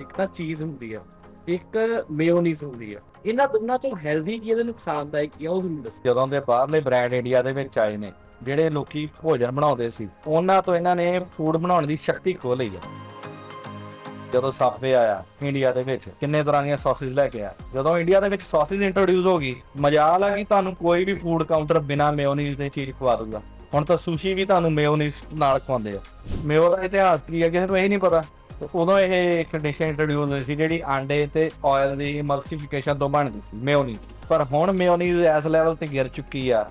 ਇੱਕ ਤਾਂ ਚੀਜ਼ ਹੁੰਦੀ ਆ, ਇੱਕ ਮੇਯੋਨੀਜ਼ ਹੁੰਦੀ ਆ। ਇਹਨਾਂ ਦੋਨਾਂ ਚੋਂ ਹੈਲਦੀ ਕੀ ਇਹਦੇ ਨੁਕਸਾਨਦਾਇਕ ਕੀ ਆ ਉਹ ਤੁਹਾਨੂੰ ਦੱਸੋ। ਜਦੋਂ ਦੇ ਬਾਹਰਲੇ ਬ੍ਰਾਂਡ ਇੰਡੀਆ ਦੇ ਵਿੱਚ ਆਏ ਨੇ, ਜਿਹੜੇ ਲੋਕੀ ਭੋਜਨ ਬਣਾਉਂਦੇ ਸੀ, ਉਹਨਾਂ ਤੋਂ ਇਹਨਾਂ ਨੇ ਫੂਡ ਬਣਾਉਣ ਦੀ ਸ਼ਕਤੀ ਖੋ ਲਈ ਹੈ ਜਦੋਂ ਸਾਫੇ ਆਇਆ ਇੰਡੀਆ ਦੇ ਵਿੱਚ, ਕਿੰਨੇ ਤਰ੍ਹਾਂ ਦੀਆਂ ਸੌਸੇਜ ਲੈ ਕੇ ਆਇਆ। ਜਦੋਂ ਇੰਡੀਆ ਦੇ ਵਿੱਚ ਸੌਸੇਜ ਇੰਟਰੋਡਿਊਸ ਹੋ ਗਈ, ਮਜਾਲ ਆ ਕਿ ਤੁਹਾਨੂੰ ਕੋਈ ਵੀ ਫੂਡ ਕਾਊਂਟਰ ਬਿਨਾ ਮੇਯੋਨੀਜ਼ ਦੇ ਚੀਜ਼ ਖਵਾ ਦੂਗਾ ਹੁਣ ਤਾਂ ਸੁਸ਼ੀ ਵੀ ਤੁਹਾਨੂੰ ਮੇਯੋਨੀਜ਼ ਨਾਲ ਖਵਾਉਂਦੇ ਆ। ਮੇਯੋ ਦਾ ਇਤਿਹਾਸ ਕੀ ਹੈ ਕਿਸੇ ਨੂੰ ਇਹ ਨਹੀਂ ਪਤਾ। ਤੇ ਉਦੋਂ ਇਹ ਕੰਡੀਸ਼ਨ ਡਿਸ਼ ਇੰਟਰੋਡਿਊਸ ਹੋਈ ਸੀ ਜਿਹੜੀ ਆਂਡੇ ਤੇ ਆਇਲ ਦੀ ਐਮਲਸੀਫਿਕੇਸ਼ਨ ਤੋਂ ਬਣਦੀ ਸੀ ਮੇਓਨੀਜ਼ ਪਰ ਹੁਣ ਮੇਯੋਨੀਜ਼ ਇਸ ਲੈਵਲ ਤੇ ਗਿਰ ਚੁੱਕੀ ਆ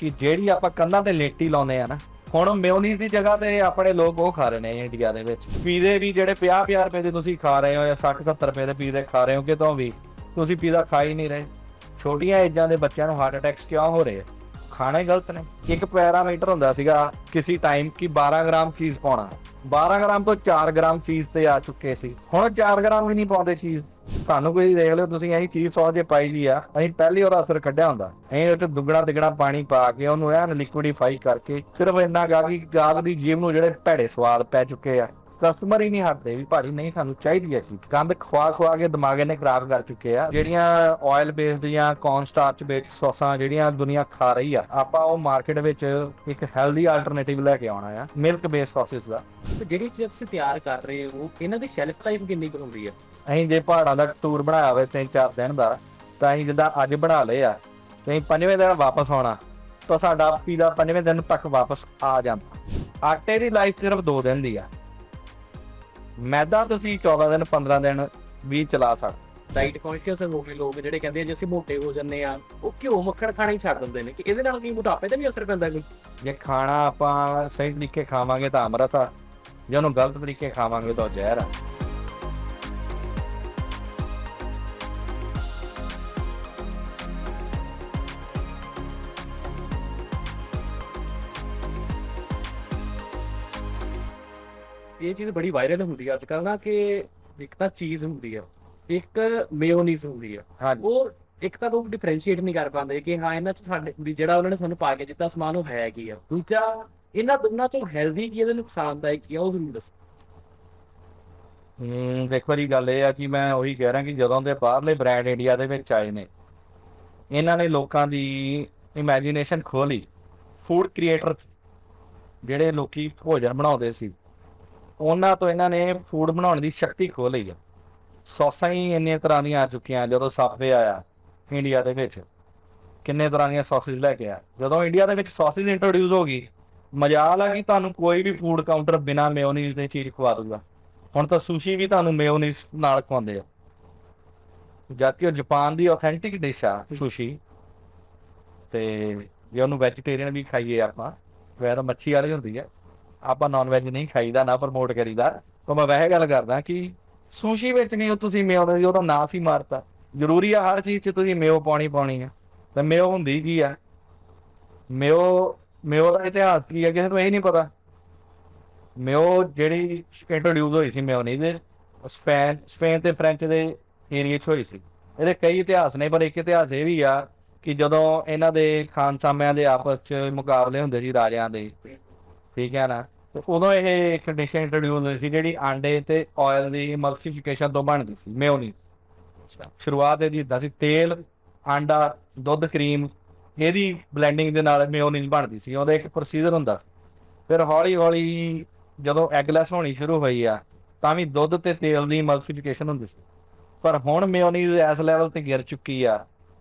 ਕਿ ਜਿਹੜੀ ਆਪਾਂ ਕੰਨਾਂ ਤੇ ਲੇਟੀ ਲਾਉਂਦੇ ਆ ਨਾ, ਹੁਣ ਮੇਯੋਨੀਜ਼ ਦੀ ਜਗ੍ਹਾ ਤੇ ਆਪਣੇ ਲੋਕ ਉਹ ਖਾ ਰਹੇ ਨੇ ਇੰਡੀਆ ਦੇ ਵਿੱਚ। ਪੀਜ਼ੇ ਵੀ ਜਿਹੜੇ 50 50 ਰੁਪਏ ਦੇ ਤੁਸੀਂ ਖਾ ਰਹੇ ਹੋ ਜਾਂ 60 70 ਰੁਪਏ ਦੇ ਪੀਜ਼ੇ ਖਾ ਰਹੇ ਹੋ, ਕਿਤੋਂ ਵੀ ਤੁਸੀਂ ਪੀਜ਼ਾ ਖਾ ਹੀ ਨਹੀਂ ਰਹੇ। ਛੋਟੀਆਂ ਏਜਾਂ ਦੇ ਬੱਚਿਆਂ ਨੂੰ ਹਾਰਟ ਅਟੈਕਸ ਕਿਉਂ ਹੋ ਰਹੇ ਖਾਣੇ ਗਲਤ ਨੇ। ਇੱਕ ਪੈਰਾਮੀਟਰ ਹੁੰਦਾ ਸੀਗਾ, ਕਿਸੇ ਟਾਈਮ ਕਿ 12 ਗ੍ਰਾਮ ਚੀਜ਼ ਪਾਉਣਾ। 12 ਗ੍ਰਾਮ ਤੋਂ 4 ਗ੍ਰਾਮ ਚੀਜ਼ ਤੇ ਆ ਚੁੱਕੇ ਸੀ। ਹੁਣ 4 ਗ੍ਰਾਮ ਵੀ ਨਹੀਂ ਪਾਉਂਦੇ ਚੀਜ਼ ਤੁਹਾਨੂੰ ਕੋਈ ਦੇਖ ਲਿਓ, ਤੁਸੀਂ ਅਸੀਂ ਚੀਜ਼ ਸੌਸ ਜੇ ਪਾਈ ਲਈ ਆ। ਅਸੀਂ ਪਹਿਲੀ ਵਾਰ ਅਸਰ ਕੱਢਿਆ ਹੁੰਦਾ। ਅਸੀਂ ਉਹ ਚ ਦੁੱਗਣਾ ਤਿੱਗਣਾ ਪਾਣੀ ਪਾ ਕੇ ਉਹਨੂੰ ਐਨ ਲਿਕੁਇਡੀਫਾਈ ਕਰਕੇ ਸਿਰਫ ਇੰਨਾ ਗਾ ਕਿ ਗਾਹਕ ਦੀ ਜੀਵ ਨੂੰ ਜਿਹੜੇ ਭੈੜੇ ਸਵਾਦ ਪੈ ਚੁੱਕੇ ਆ। ਕਸਟਮਰ ਹੀ ਨਹੀਂ ਹਟਦੇ ਵੀ ਭਾਜੀ ਨਹੀਂ ਸਾਨੂੰ ਚਾਹੀਦੀ ਹੈ ਚੀਜ਼। ਗੰਦ ਖਵਾ ਖਵਾ ਕੇ ਦਿਮਾਗ ਇਹਨੇ ਖਰਾਬ ਕਰ ਚੁੱਕੇ ਆ। ਜਿਹੜੀਆਂ ਆਇਲ ਬੇਸਡ ਜਾਂ ਕੌਰਨ ਸਟਾਰਚ ਬੇਸਡ ਸੌਸਾਂ ਜਿਹੜੀਆਂ ਦੁਨੀਆ ਖਾ ਰਹੀ ਆ ਆਪਾਂ ਉਹ ਮਾਰਕੀਟ ਵਿੱਚ ਇੱਕ ਹੈਲਦੀ ਆਲਟਰਨੇਟਿਵ ਲੈ ਕੇ ਆਉਣਾ ਆ ਮਿਲਕ ਬੇਸਡ ਸੌਸਸ ਦਾ। ਤੇ ਜਿਹੜੀ ਚੀਜ਼ ਤੁਸੀਂ ਤਿਆਰ ਕਰ ਰਹੇ ਹੋ ਇਹਨਾਂ ਦੀ ਸ਼ੈਲਫ ਲਾਈਫ ਕਿੰਨੀ ਕੁ ਹੁੰਦੀ ਆ? ਅਸੀਂ ਜੇ ਪਹਾੜਾਂ ਦਾ ਟੂਰ ਬਣਾਇਆ ਹੋਵੇ ਤਿੰਨ ਚਾਰ ਦਿਨ ਦਾ ਤਾਂ ਅਸੀਂ ਜਿੱਦਾਂ ਅੱਜ ਬਣਾ ਲਏ ਆ ਤੇ ਅਸੀਂ ਪੰਜਵੇਂ ਦਿਨ ਵਾਪਸ ਆਉਣਾ ਤਾਂ ਸਾਡਾ ਪੀਲਾ ਪੰਜਵੇਂ ਦਿਨ ਤੱਕ ਵਾਪਸ ਆ ਜਾਂਦਾ। ਆਟੇ ਦੀ ਲਾਈਫ ਸਿਰਫ 2 ਦਿਨ ਦੀ ਆ। ਮੈਦਾ ਤੁਸੀਂ 14 ਦਿਨ 15 ਦਿਨ ਵੀ ਚਲਾ ਸਕਦੇ। ਡਾਈਟ ਕੌਨਸ਼ੀਅਸ ਹੋ ਗਏ ਲੋਕ ਜਿਹੜੇ ਕਹਿੰਦੇ ਆ ਜੇ ਅਸੀਂ ਮੋਟੇ ਹੋ ਜੰਨੇ ਆ। ਉਹ ਘਿਓ ਮੱਖਣ ਖਾਣਾ ਹੀ ਛੱਡ ਦਿੰਦੇ ਨੇ ਕਿ ਇਹਦੇ ਨਾਲ ਕੀ ਮੋਟਾਪੇ ਤੇ ਵੀ ਅਸਰ ਪੈਂਦਾ ਕੋਈ? ਜੇ ਖਾਣਾ ਆਪਾਂ ਸਹੀ ਤਰੀਕੇ ਖਾਵਾਂਗੇ ਤਾਂ ਅੰਮ੍ਰਿਤ ਆ ਜੇ ਉਹਨੂੰ ਗਲਤ ਤਰੀਕੇ ਖਾਵਾਂਗੇ ਤਾਂ ਜ਼ਹਿਰ ਆ। ਇਹ ਚੀਜ਼ ਬੜੀ ਵਾਇਰਲ ਹੁੰਦੀ ਆ ਅੱਜ ਕੱਲ੍ਹ ਨਾ ਕਿ ਇੱਕ ਤਾਂ ਚੀਜ਼ ਹੁੰਦੀ ਆ ਇੱਕ ਮੇਯੋਨੀਜ਼ ਹੁੰਦੀ ਆ। ਹਾਂਜੀ। ਉਹ ਇੱਕ ਤਾਂ ਲੋਕ ਡਿਫਰੈਂਸ਼ੀਏਟ ਨਹੀਂ ਕਰ ਪਾਉਂਦੇ ਕਿ ਹਾਂ ਇਹਨਾਂ ਚ ਸਾਡੇ ਵੀ ਜਿਹੜਾ ਉਹਨਾਂ ਨੇ ਸਾਨੂੰ ਪਾ ਕੇ ਦਿੱਤਾ ਸਮਾਨ ਉਹ ਹੈ ਕੀ ਆ। ਦੂਜਾ ਇਹਨਾਂ ਦੋਨਾਂ ਚੋਂ ਹੈਲਦੀ ਕੀ ਇਹਦੇ ਨੁਕਸਾਨਦਾਇਕ ਕੀ ਆ ਉਹ ਜ਼ਰੂਰ ਦੱਸੋ। ਹੂੰ ਦੇਖੋ ਜੀ ਗੱਲ ਇਹ ਆ ਕਿ ਮੈਂ ਉਹੀ ਕਹਿ ਰਿਹਾ ਕਿ ਜਦੋਂ ਦੇ ਬਾਹਰਲੇ ਬ੍ਰਾਂਡ ਇੰਡੀਆ ਦੇ ਵਿੱਚ ਆਏ ਨੇ ਇਹਨਾਂ ਨੇ ਲੋਕਾਂ ਦੀ ਇਮੇਜਿਨੇਸ਼ਨ ਖੋਲੀ ਫੂਡ ਕ੍ਰੀਏਟਰ ਜਿਹੜੇ ਲੋਕੀ ਭੋਜਨ ਬਣਾਉਂਦੇ ਸੀ ਉਹਨਾਂ ਤੋਂ ਇਹਨਾਂ ਨੇ ਫੂਡ ਬਣਾਉਣ ਦੀ ਸ਼ਕਤੀ ਖੋ ਲਈ ਆ। ਸੌਸਾਂ ਹੀ ਇੰਨੀਆਂ ਤਰ੍ਹਾਂ ਦੀਆਂ ਆ ਚੁੱਕੀਆਂ ਜਦੋਂ ਸਾਫੇ ਆਇਆ ਇੰਡੀਆ ਦੇ ਵਿੱਚ। ਕਿੰਨੇ ਤਰ੍ਹਾਂ ਦੀਆਂ ਸੌਸੇਜ ਲੈ ਕੇ ਆ ਜਦੋਂ ਇੰਡੀਆ ਦੇ ਵਿੱਚ ਸੌਸੇਜ ਇੰਟਰੋਡਿਊਸ ਹੋ ਗਈ, ਮਜਾਲ ਆ ਕਿ ਤੁਹਾਨੂੰ ਕੋਈ ਵੀ ਫੂਡ ਕਾਊਂਟਰ ਬਿਨਾ ਮੇਯੋਨੀਜ਼ ਦੇ ਚੀਜ਼ ਖਵਾ ਦੂਗਾ ਹੁਣ ਤਾਂ ਸੁਸ਼ੀ ਵੀ ਤੁਹਾਨੂੰ ਮੇਯੋਨੀਜ਼ ਨਾਲ ਖਵਾਉਂਦੇ ਆ। ਜਦਕਿ ਉਹ ਜਾਪਾਨ ਦੀ ਆਥੈਂਟਿਕ ਡਿਸ਼ ਆ ਸੁਸ਼ੀ ਤੇ ਜੇ ਉਹਨੂੰ ਵੈਜੀਟੇਰੀਅਨ ਵੀ ਖਾਈਏ ਆਪਾਂ, ਵੈਰ ਮੱਛੀ ਵਾਲੀ ਹੁੰਦੀ ਹੈ ਆਪਾਂ ਨੋਨ ਵੈਜ ਨਹੀਂ ਖਾਈਦਾ, ਨਾ ਪ੍ਰਮੋਟ ਕਰੀਦਾ। ਤਾਂ ਮੈਂ ਵੈਸੇ ਗੱਲ ਕਰਦਾ ਕਿ ਸੁਸ਼ੀ ਵਿੱਚ ਨਹੀਂ, ਉਹ ਤੁਸੀਂ ਮੇਯੋਨੀਜ਼ ਉਹਦਾ ਨਾਂ ਸੀ ਮਾਰਤਾ। ਜ਼ਰੂਰੀ ਆ ਹਰ ਚੀਜ਼ 'ਚ ਤੁਸੀਂ ਮੇਯੋ ਪਾਉਣੀ ਪਾਉਣੀ ਆ। ਤੇ ਮੇਯੋ ਹੁੰਦੀ ਕੀ ਆ? ਮੇਯੋ ਮੇਯੋ ਦਾ ਇਤਿਹਾਸ ਕੀ ਹੈ ਕਿਸੇ ਨੂੰ ਇਹ ਨਹੀਂ ਪਤਾ। ਮੇਓ ਜਿਹੜੀ ਇੰਟਰੋਡਿਊਸ ਹੋਈ ਸੀ ਮੇਯੋਨੀਜ਼ ਸਪੇਨ ਸਪੇਨ ਤੇ ਫ੍ਰੈਂਚ ਦੇ ਏਰੀਏ 'ਚ ਹੋਈ ਸੀ। ਇਹਦੇ ਕਈ ਇਤਿਹਾਸ ਨੇ, ਪਰ ਇੱਕ ਇਤਿਹਾਸ ਇਹ ਵੀ ਆ ਕਿ ਜਦੋਂ ਇਹਨਾਂ ਦੇ ਖਾਨਸਾਮਿਆਂ ਦੇ ਆਪਸ 'ਚ ਮੁਕਾਬਲੇ ਹੁੰਦੇ ਸੀ ਰਾਜਿਆਂ ਦੇ ਠੀਕ ਹੈ ਨਾ? ਤੇ ਉਦੋਂ ਇਹ ਇੱਕ ਡਿਸ਼ ਇੰਟਰੋਡਿਊਸ ਹੋਈ ਸੀ ਜਿਹੜੀ ਆਂਡੇ ਤੇ ਆਇਲ ਦੀ ਐਮਲਸੀਫਿਕੇਸ਼ਨ ਤੋਂ ਬਣਦੀ ਸੀ ਮੇਓਨੀਜ਼ ਸ਼ੁਰੂਆਤ ਇਹਦੀ ਇਦਾਂ ਸੀ ਤੇਲ, ਆਂਡਾ, ਦੁੱਧ, ਕਰੀਮ। ਇਹਦੀ ਬਲੈਂਡਿੰਗ ਦੇ ਨਾਲ ਮੇਯੋਨੀਜ਼ ਬਣਦੀ ਸੀ। ਉਹਦਾ ਇੱਕ ਪ੍ਰੋਸੀਜਰ ਹੁੰਦਾ ਫਿਰ ਹੌਲੀ ਹੌਲੀ ਜਦੋਂ ਐਗਲੈਸ ਹੋਣੀ ਸ਼ੁਰੂ ਹੋਈ ਆ, ਤਾਂ ਵੀ ਦੁੱਧ ਤੇ ਤੇਲ ਦੀ ਐਮਲਸੀਫਿਕੇਸ਼ਨ ਹੁੰਦੀ ਸੀ। ਪਰ ਹੁਣ ਮੇਓਨੀਜ਼ ਇਸ ਲੈਵਲ ਤੇ ਗਿਰ ਚੁੱਕੀ ਆ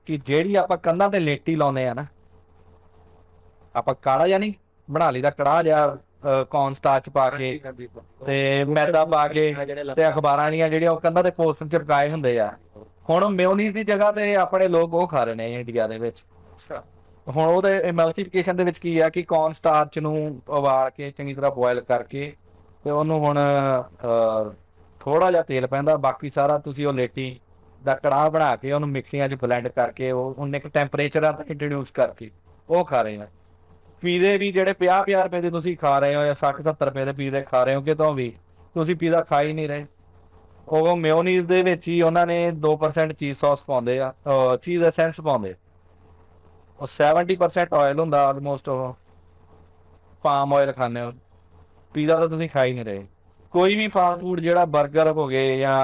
ਕਿ ਜਿਹੜੀ ਆਪਾਂ ਕੰਧਾਂ ਤੇ ਲੇਟੀ ਲਾਉਂਦੇ ਆ ਨਾ, ਆਪਾਂ ਕਾੜਾ ਜਾਨੀ ਬਣਾ ਲਈਦਾ ਕੜਾਹ ਜਾਂ ਕੌਰਨ ਸਟਾਰਚ ਪਾ ਕੇ ਤੇ ਮੈਦਾ ਪਾ ਕੇ ਤੇ ਅਖਬਾਰਾਂ ਦੀਆਂ ਜਿਹੜੀਆਂ ਉਹ ਕੰਧਾਂ ਤੇ ਪੋਸਟਰ ਚਿਪਕਾਏ ਹੁੰਦੇ ਆ। ਹੁਣ ਮੇਯੋਨੀਜ਼ ਦੀ ਜਗ੍ਹਾ ਤੇ ਆਪਣੇ ਲੋਕ ਉਹ ਖਾ ਰਹੇ ਨੇ ਇੰਡੀਆ ਦੇ ਵਿੱਚ। ਹੁਣ ਉਹਦੇ ਐਮਲਸੀਫਿਕੇਸ਼ਨ ਦੇ ਵਿੱਚ ਕੀ ਆ ਕਿ ਕੌਰਨ ਸਟਾਰਚ ਨੂੰ ਉਬਾਲ ਕੇ ਚੰਗੀ ਤਰ੍ਹਾਂ ਬੋਇਲ ਕਰਕੇ ਤੇ ਉਹਨੂੰ ਹੁਣ ਥੋੜਾ ਜਿਹਾ ਤੇਲ ਪੈਂਦਾ ਬਾਕੀ ਸਾਰਾ ਤੁਸੀਂ ਉਹ ਲੇਟੀ ਦਾ ਕੜਾਹ ਬਣਾ ਕੇ ਉਹਨੂੰ ਮਿਕਸੀਆਂ 'ਚ ਬਲੈਂਡ ਕਰਕੇ ਉਹ ਉਹਨੇ ਇੱਕ ਟੈਂਪਰੇਚਰ ਤੱਕ ਇੰਟਰੋਡਿਊਸ ਕਰਕੇ ਉਹ ਖਾ ਰਹੇ ਆ। ਪੀਜ਼ੇ ਵੀ ਜਿਹੜੇ 50 50 ਰੁਪਏ ਦੇ ਤੁਸੀਂ ਖਾ ਰਹੇ ਹੋ ਜਾਂ 60 70 ਰੁਪਏ ਦੇ ਪੀਜ਼ੇ ਖਾ ਰਹੇ ਹੋ, ਕਿਤੋਂ ਵੀ, ਤੁਸੀਂ ਪੀਜ਼ਾ ਖਾ ਹੀ ਨਹੀਂ ਰਹੇ। ਉਹ ਮੇਯੋਨੀਜ਼ ਦੇ ਵਿੱਚ ਹੀ ਉਹਨਾਂ ਨੇ 2% ਚੀਜ਼ ਸੌਸ ਪਾਉਂਦੇ ਆ ਚੀਜ਼ ਐਸੈਂਸ ਪਾਉਂਦੇ। ਉਹ 70% ਆਇਲ ਹੁੰਦਾ ਆਲਮੋਸਟ ਉਹ ਪਾਮ ਆਇਲ ਖਾਂਦੇ ਹੋ। ਪੀਜ਼ਾ ਤਾਂ ਤੁਸੀਂ ਖਾ ਹੀ ਨਹੀਂ ਰਹੇ। ਕੋਈ ਵੀ ਫਾਸਟ ਫੂਡ ਜਿਹੜਾ 버ਗਰ ਹੋ ਗਏ ਜਾਂ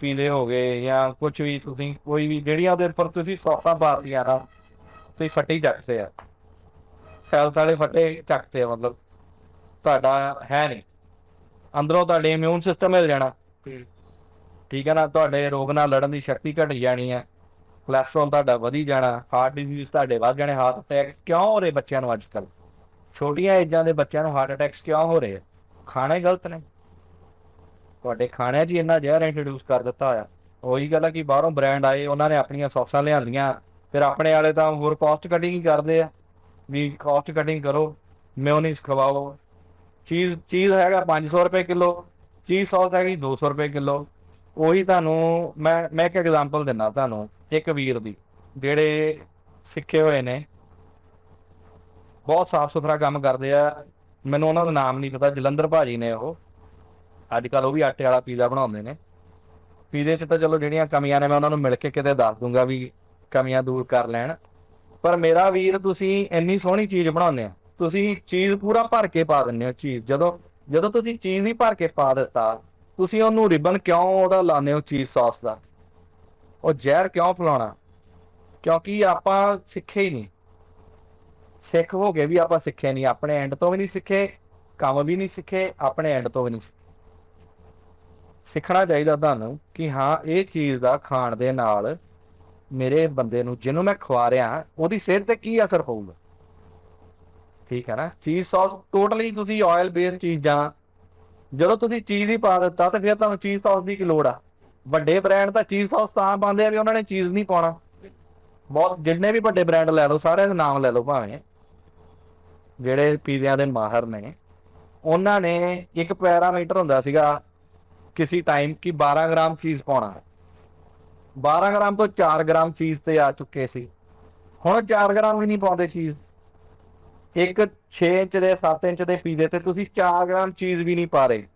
ਪੀਲੇ ਹੋ ਗਏ ਜਾਂ ਕੁਝ ਵੀ ਤੁਸੀਂ, ਕੋਈ ਵੀ, ਜਿਹੜੀਆਂ ਉਹਦੇ ਉੱਪਰ ਤੁਸੀਂ ਸੌਸਾਂ ਪਾਤੀਆਂ ਨਾ, ਤੁਸੀਂ ਫੱਟੇ ਹੀ ਚੱਕਦੇ ਆ। ਸੈਲਸ ਵਾਲੇ ਫੱਟੇ ਚੱਕਦੇ ਆ ਮਤਲਬ ਤੁਹਾਡਾ ਹੈ ਨਹੀਂ। ਅੰਦਰੋਂ ਤੁਹਾਡੇ ਇਮਿਊਨ ਸਿਸਟਮ ਹਿਲ ਜਾਣਾ। ਠੀਕ ਹੈ ਨਾ ਤੁਹਾਡੇ ਰੋਗ ਨਾਲ ਲੜਨ ਦੀ ਸ਼ਕਤੀ ਘਟ ਜਾਣੀ ਹੈ। ਕੋਲੇਸਟ੍ਰੋਲ ਤੁਹਾਡਾ ਵਧੀ ਜਾਣਾ ਹਾਰਟ ਡਿਜ਼ੀਜ਼ ਤੁਹਾਡੇ ਵੱਧ ਜਾਣੇ ਹਾਰਟ ਅਟੈਕ ਕਿਉਂ ਹੋ ਰਹੇ ਬੱਚਿਆਂ ਨੂੰ ਅੱਜ ਕੱਲ੍ਹ ਛੋਟੀਆਂ ਏਜਾਂ ਦੇ ਬੱਚਿਆਂ ਨੂੰ ਹਾਰਟ ਅਟੈਕਸ ਕਿਉਂ ਹੋ ਰਹੇ ਆ? ਖਾਣੇ ਗਲਤ ਨੇ। ਤੁਹਾਡੇ ਖਾਣਿਆਂ 'ਚ ਹੀ ਇੰਨਾ ਜ਼ਹਿਰ ਇੰਟਰੋਡਿਊਸ ਕਰ ਦਿੱਤਾ ਹੋਇਆ। ਉਹੀ ਗੱਲ ਹੈ ਕਿ ਬਾਹਰੋਂ ਬ੍ਰਾਂਡ ਆਏ ਉਹਨਾਂ ਨੇ ਆਪਣੀਆਂ ਸੌਸਾਂ ਲਿਆਂਦੀਆਂ ਫਿਰ ਆਪਣੇ ਵਾਲੇ ਤਾਂ ਹੋਰ ਕਾਸਟ ਕਟਿੰਗ ਹੀ ਕਰਦੇ ਆ। ਵੀ ਕੋਸਟ ਕਟਿੰਗ ਕਰੋ ਮਿਓਨੀਸ ਖਵਾਓ ਚੀਜ਼ ਚੀਜ਼ ਹੈਗਾ ਪੰਜ ਸੌ ਰੁਪਏ ਕਿੱਲੋ, ਚੀਜ਼ ਸੌਸ ਹੈਗੀ ਦੋ ਸੌ ਰੁਪਏ ਕਿੱਲੋ। ਉਹੀ ਤੁਹਾਨੂੰ ਮੈਂ ਮੈਂ ਇੱਕ ਐਗਜ਼ਾਮਪਲ ਦਿੰਦਾ ਤੁਹਾਨੂੰ, ਇੱਕ ਵੀਰ ਦੀ, ਜਿਹੜੇ ਸਿੱਖੇ ਹੋਏ ਨੇ। ਬਹੁਤ ਸਾਫ਼ ਸੁਥਰਾ ਕੰਮ ਕਰਦੇ ਆ। ਮੈਨੂੰ ਉਹਨਾਂ ਦਾ ਨਾਮ ਨਹੀਂ ਪਤਾ, ਜਲੰਧਰ ਭਾਜੀ ਨੇ ਉਹ। ਅੱਜ ਕੱਲ੍ਹ ਉਹ ਵੀ ਆਟੇ ਵਾਲਾ ਪੀਜ਼ਾ ਬਣਾਉਂਦੇ ਨੇ। ਪੀਜ਼ੇ 'ਚ ਤਾਂ ਚਲੋ ਜਿਹੜੀਆਂ ਕਮੀਆਂ ਨੇ, ਮੈਂ ਉਹਨਾਂ ਨੂੰ ਮਿਲ ਕੇ ਕਿਤੇ ਦੱਸ ਦੂੰਗਾ ਵੀ ਕਮੀਆਂ ਦੂਰ ਕਰ ਲੈਣ। ਪਰ ਮੇਰਾ ਵੀਰ, ਤੁਸੀਂ ਇੰਨੀ ਸੋਹਣੀ ਚੀਜ਼ ਬਣਾਉਂਦੇ ਆ ਤੁਸੀਂ ਚੀਜ਼ ਪੂਰਾ ਭਰ ਕੇ ਪਾ ਦਿੰਦੇ ਹੋ, ਚੀਜ਼। ਜਦੋਂ ਜਦੋਂ ਤੁਸੀਂ ਚੀਜ਼ ਹੀ ਭਰ ਕੇ ਪਾ ਦਿੱਤਾ, ਤੁਸੀਂ ਉਹਨੂੰ ਰਿਬਨ ਕਿਉਂ ਉਹਦਾ ਲਾਉਂਦੇ ਹੋ ਚੀਜ਼ ਸੌਸ ਦਾ? ਉਹ ਜ਼ਹਿਰ ਕਿਉਂ ਫਲਾਉਣਾ? ਕਿਉਂਕਿ ਆਪਾਂ ਸਿੱਖੇ ਹੀ ਨਹੀਂ। ਸਿੱਖ ਹੋ ਗਏ ਵੀ ਆਪਾਂ ਸਿੱਖੇ ਨਹੀਂ। ਆਪਣੇ ਐਂਡ ਤੋਂ ਵੀ ਨਹੀਂ ਸਿੱਖੇ, ਕੰਮ ਵੀ ਨਹੀਂ ਸਿੱਖੇ, ਆਪਣੇ ਐਂਡ ਤੋਂ ਵੀ ਨਹੀਂ ਸਿੱਖੇ। ਸਿੱਖਣਾ ਚਾਹੀਦਾ ਤੁਹਾਨੂੰ ਕਿ ਹਾਂ, ਇਹ ਚੀਜ਼ ਦਾ ਖਾਣ ਦੇ ਨਾਲ ਮੇਰੇ ਬੰਦੇ ਨੂੰ, ਜਿਹਨੂੰ ਮੈਂ ਖਵਾ ਰਿਹਾ, ਉਹਦੀ ਸਿਹਤ ਤੇ ਕੀ ਅਸਰ ਪਊਗਾ? ਠੀਕ ਹੈ ਨਾ? ਚੀਜ਼ ਸੌਸ ਟੋਟਲੀ ਤੁਸੀਂ ਆਇਲ ਬੇਸ ਚੀਜ਼ਾਂ, ਜਦੋਂ ਤੁਸੀਂ ਚੀਜ਼ ਹੀ ਪਾ ਦਿੱਤਾ, ਤਾਂ ਫਿਰ ਤੁਹਾਨੂੰ ਚੀਜ਼ ਸੌਸ ਦੀ ਕੀ ਲੋੜ ਆ? ਵੱਡੇ ਬ੍ਰਾਂਡ ਤਾਂ ਚੀਜ਼ ਸੌਸ ਤਾਂ ਪਾਉਂਦੇ ਆ ਵੀ ਉਹਨਾਂ ਨੇ ਚੀਜ਼ ਨਹੀਂ ਪਾਉਣਾ। ਬਹੁਤ, ਜਿੰਨੇ ਵੀ ਵੱਡੇ ਬ੍ਰਾਂਡ ਲੈ ਲਓ, ਸਾਰਿਆਂ ਦੇ ਨਾਮ ਲੈ ਲਓ ਭਾਵੇਂ। ਜਿਹੜੇ ਪੀਜ਼ਿਆਂ ਦੇ ਮਾਹਰ ਨੇ। ਉਹਨਾਂ ਨੇ ਇੱਕ ਪੈਰਾਮੀਟਰ ਹੁੰਦਾ ਸੀਗਾ, ਕਿਸੇ ਟਾਈਮ ਕਿ 12 ਗ੍ਰਾਮ ਚੀਜ਼ ਪਾਉਣਾ। 12 ਗ੍ਰਾਮ ਤੋਂ 4 ਗ੍ਰਾਮ ਚੀਜ਼ ਤੇ ਆ ਚੁੱਕੇ ਸੀ। ਹੁਣ 4 ਗ੍ਰਾਮ ਵੀ ਨਹੀਂ ਪਾਉਂਦੇ ਚੀਜ਼। ਇੱਕ 6 ਇੰਚ ਦੇ 7 ਇੰਚ ਦੇ ਪੀਜ਼ੇ ਤੇ ਤੁਸੀਂ 4 ਗ੍ਰਾਮ ਚੀਜ਼ ਵੀ ਨਹੀਂ ਪਾ ਰਹੇ।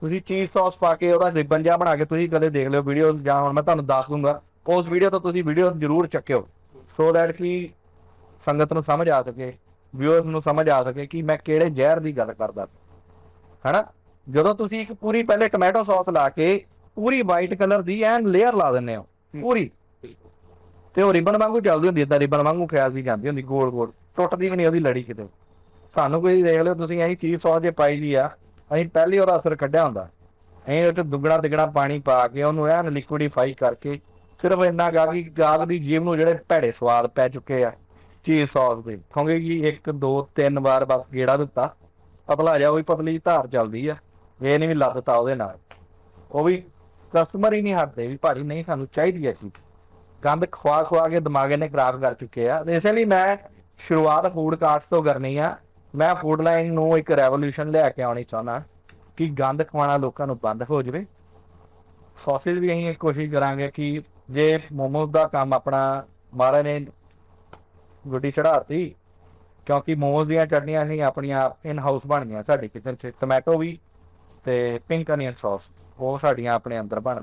ਤੁਸੀਂ ਚੀਜ਼ ਸੌਸ ਪਾ ਕੇ ਉਹਦਾ ਰਿਬਨ ਜਿਹਾ ਬਣਾ ਕੇ ਤੁਸੀਂ ਕਦੇ ਦੇਖ ਲਿਓ ਵੀਡੀਓ ਜਾਂ ਹੁਣ ਮੈਂ ਤੁਹਾਨੂੰ ਦੱਸ ਦੂੰਗਾ। ਉਸ ਵੀਡੀਓ ਤੋਂ ਤੁਸੀਂ ਵੀਡੀਓ ਜ਼ਰੂਰ ਚੱਕਿਓ। ਸੋ ਦੈਟ ਕਿ ਸੰਗਤ ਨੂੰ ਸਮਝ ਆ ਸਕੇ ਵਿਊਅਰਸ ਨੂੰ ਸਮਝ ਆ ਸਕੇ ਕਿ ਮੈਂ ਕਿਹੜੇ ਜ਼ਹਿਰ ਦੀ ਗੱਲ ਕਰਦਾ। ਹੈਨਾ? ਜਦੋਂ ਤੁਸੀਂ ਇੱਕ ਪੂਰੀ ਪਹਿਲੇ ਟੋਮੈਟੋ ਸੌਸ ਲਾ ਕੇ ਪੂਰੀ ਵਾਈਟ ਕਲਰ ਦੀ ਐਨ ਲੇਅਰ ਲਾ ਦਿੰਦੇ ਹੋ ਪੂਰੀ। ਤੇ ਉਹ ਰਿਬਨ ਵਾਂਗੂ ਚੱਲਦੀ ਹੁੰਦੀ ਏਦਾਂ ਰਿਬਨ ਵਾਂਗੂ ਖਿਆਲ ਦੀ ਜਾਂਦੀ ਹੁੰਦੀ ਗੋਲ ਗੋਲ ਟੁੱਟਦੀ ਵੀ ਨਹੀਂ ਉਹਦੀ ਲੜੀ ਕਿਤੇ। ਸਾਨੂੰ ਕੋਈ ਦੇਖ ਲਿਓ ਤੁਸੀਂ ਐਂ ਚੀਜ਼ ਸੌਸ ਜੇ ਪਾਈ ਦੀ ਆ ਅਸੀਂ ਪਹਿਲੀ ਉਹਦਾ ਅਸਰ ਕੱਢਿਆ ਹੁੰਦਾ। ਅਸੀਂ ਉਹ ਚ ਦੁੱਗਣਾ ਤਿਗਣਾ ਪਾਣੀ ਪਾ ਕੇ ਉਹਨੂੰ ਐਨ ਲਿਕੁਇਡੀਫਾਈ ਕਰਕੇ ਸਿਰਫ ਇੰਨਾ ਗਾ ਕਿ ਗਾਗ ਦੀ ਜੀਭ ਨੂੰ ਜਿਹੜੇ ਭੈੜੇ ਸਵਾਦ ਪੈ ਚੁੱਕੇ ਆ ਚੀਜ਼ ਸੌਸ ਦੇ। ਕਹੋਗੇ ਕਿ ਇੱਕ ਦੋ ਤਿੰਨ ਵਾਰ ਬਸ ਗੇੜਾ ਦਿੱਤਾ। ਪਤਲਾ ਜਾ ਉਹੀ ਪਤਲੀ ਜਿਹੀ ਧਾਰ ਚੱਲਦੀ ਆ ਇਹ ਨਹੀਂ ਵੀ ਲੱਦਤਾ ਉਹਦੇ ਨਾਲ। ਉਹ ਵੀ ਕਸਟਮਰ ਹੀ ਨਹੀਂ ਹਟਦੇ ਵੀ ਭਾਜੀ ਨਹੀਂ ਸਾਨੂੰ ਚਾਹੀਦੀ ਹੈ ਚੀਜ਼। ਗੰਦ ਖਵਾ ਖਵਾ ਕੇ ਦਿਮਾਗ ਇਹਨੇ ਖਰਾਬ ਕਰ ਚੁੱਕੇ ਆ। ਇਸੇ ਲਈ ਮੈਂ ਸ਼ੁਰੂਆਤ ਫੂਡ ਕਾਰਟਸ ਤੋਂ ਕਰਨੀ ਆ। ਮੈਂ ਫੂਡ ਲਾਈਨ ਨੂੰ ਇੱਕ ਰੈਵੋਲੂਸ਼ਨ ਲਿਆ ਕੇ ਆਉਣੀ ਚਾਹੁੰਦਾ ਕਿ ਗੰਦ ਖਵਾਉਣਾ ਲੋਕਾਂ ਨੂੰ ਬੰਦ ਹੋ ਜਾਵੇ। ਸੌਸੇਜ ਵੀ ਅਸੀਂ ਕੋਸ਼ਿਸ਼ ਕਰਾਂਗੇ ਕਿ ਜੇ ਮੋਮੋਜ਼ ਦਾ ਕੰਮ ਆਪਣਾ ਮਹਾਰਾਜ ਨੇ ਗੁੱਡੀ ਚੜਾਤੀ ਕਿਉਂਕਿ ਮੋਮੋਜ਼ ਦੀਆਂ ਚਟਨੀਆਂ ਅਸੀਂ ਆਪਣੀਆਂ ਇਨ ਹਾਊਸ ਬਣ ਗਈਆਂ ਸਾਡੀ ਕਿਚਨ 'ਚ ਟੋਮੈਟੋ ਵੀ ਤੇ ਪਿੰਕ ਅਨੀਅਨ ਸੌਸ ਉਹ ਸਾਡੀਆਂ ਆਪਣੇ ਅੰਦਰ ਬਣ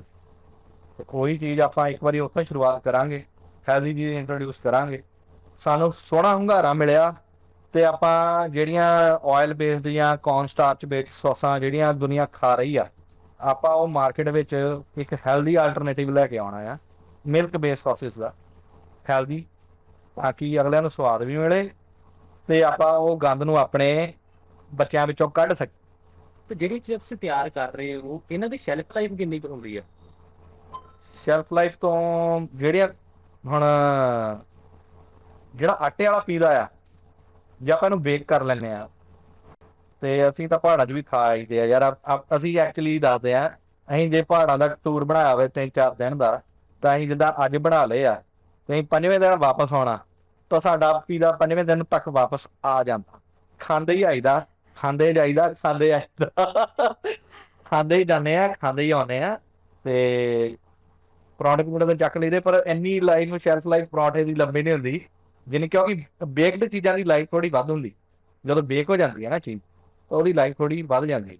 ਤੇ ਉਹੀ ਚੀਜ਼ ਆਪਾਂ ਇੱਕ ਵਾਰੀ ਉੱਥੋਂ ਹੀ ਸ਼ੁਰੂਆਤ ਕਰਾਂਗੇ, ਹੈਲਦੀ ਚੀਜ਼ ਇੰਟਰੋਡਿਊਸ ਕਰਾਂਗੇ। ਸਾਨੂੰ ਸੋਹਣਾ ਹੁੰਗਾਰਾ ਮਿਲਿਆ ਤੇ ਆਪਾਂ ਜਿਹੜੀਆਂ ਆਇਲ ਬੇਸਡ ਜਾਂ ਕੌਰਨ ਸਟਾਰਚ ਬੇਸਡ ਸੌਸਾਂ ਜਿਹੜੀਆਂ ਦੁਨੀਆ ਖਾ ਰਹੀ ਆ, ਆਪਾਂ ਉਹ ਮਾਰਕੀਟ ਵਿੱਚ ਇੱਕ ਹੈਲਦੀ ਆਲਟਰਨੇਟਿਵ ਲੈ ਕੇ ਆਉਣਾ ਆ ਮਿਲਕ ਬੇਸਡ ਸੌਸਸ ਦਾ। ਹੈਲਦੀ ਤਾਂ ਕਿ ਅਗਲਿਆਂ ਨੂੰ ਸਵਾਦ ਵੀ ਮਿਲੇ ਤੇ ਆਪਾਂ ਉਹ ਗੰਦ ਨੂੰ ਆਪਣੇ ਬੱਚਿਆਂ ਵਿੱਚੋਂ ਕੱਢ ਸਕੀਏ। ਤੇ ਜਿਹੜੀ ਚੀਜ਼ ਤੁਸੀਂ ਤਿਆਰ ਕਰ ਰਹੇ ਹੋ, ਇਹਨਾਂ ਦੀ ਸ਼ੈਲਫ ਲਾਈਫ ਕਿੰਨੀ ਕੁ ਹੁੰਦੀ ਹੈ ਸ਼ੈਲਫ ਲਾਈਫ ਤੋਂ ਜਿਹੜੀਆਂ ਹੁਣ, ਜਿਹੜਾ ਆਟੇ ਵਾਲਾ ਪੀਜ਼ਾ ਆ, ਜੇ ਆਪਾਂ ਇਹਨੂੰ ਬੇਕ ਕਰ ਲੈਂਦੇ ਆ ਤੇ ਅਸੀਂ ਤਾਂ ਪਹਾੜਾਂ 'ਚ ਵੀ ਖਾ ਆਈਦੇ ਆ ਯਾਰ ਅਸੀਂ ਐਕਚੁਅਲੀ ਦੱਸਦੇ ਆ ਅਸੀਂ ਜੇ ਪਹਾੜਾਂ ਦਾ ਟੂਰ ਬਣਾਇਆ ਹੋਵੇ ਤਿੰਨ ਚਾਰ ਦਿਨ ਦਾ, ਤਾਂ ਅਸੀਂ ਜਿੱਦਾਂ ਅੱਜ ਬਣਾ ਲਏ ਆ, ਤੇ ਅਸੀਂ ਪੰਜਵੇਂ ਦਿਨ ਵਾਪਸ ਆਉਣਾ, ਤਾਂ ਸਾਡਾ ਪੀਜ਼ਾ ਪੰਜਵੇਂ ਦਿਨ ਤੱਕ ਵਾਪਸ ਆ ਜਾਂਦਾ, ਖਾਂਦੇ ਹੀ ਆਈਦਾ ਖਾਂਦੇ ਜਾਈਦਾ ਖਾਂਦੇ ਆਈਦਾ ਖਾਂਦੇ ਹੀ ਜਾਂਦੇ ਆ ਖਾਂਦੇ ਹੀ ਆਉਂਦੇ ਆ ਤੇ ਪਰੌਂਠੇ ਪੂੜੇ ਤਾਂ ਚੱਕ ਲਈਦੇ ਪਰ ਇੰਨੀ ਲਾਈਫ ਸ਼ੈਲਫ ਲਾਈਫ ਪਰੌਂਠੇ ਦੀ ਲੰਬੀ ਨਹੀਂ ਹੁੰਦੀ ਜਿਵੇਂ ਕਿਉਂਕਿ ਬੇਕਡ ਚੀਜ਼ਾਂ ਦੀ ਲਾਈਫ ਥੋੜੀ ਵੱਧ ਹੁੰਦੀ। ਜਦੋਂ ਬੇਕ ਹੋ ਜਾਂਦੀ ਹੈ ਨਾ ਚੀਜ਼ ਤਾਂ ਉਹਦੀ ਲਾਈਫ ਥੋੜੀ ਵੱਧ ਜਾਂਦੀ।